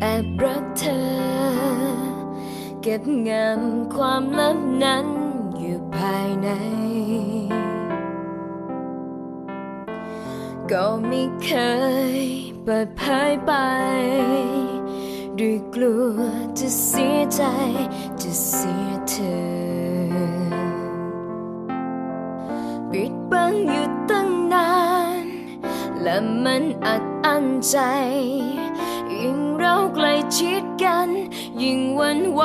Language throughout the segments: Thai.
แอบรักเธอ เก็บงำความลับนั้นอยู่ภายใน ก็ไม่เคยเปิดเผยไป ด้วยกลัวจะเสียใจจะเสียเธอ ปิดบังอยู่ และมันอัดอั้นใจ ยิ่งเราใกล้ชิดกัน ยิ่งวันไหว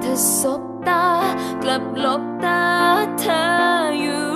เธอสบตากลับหลบตาเธออยู่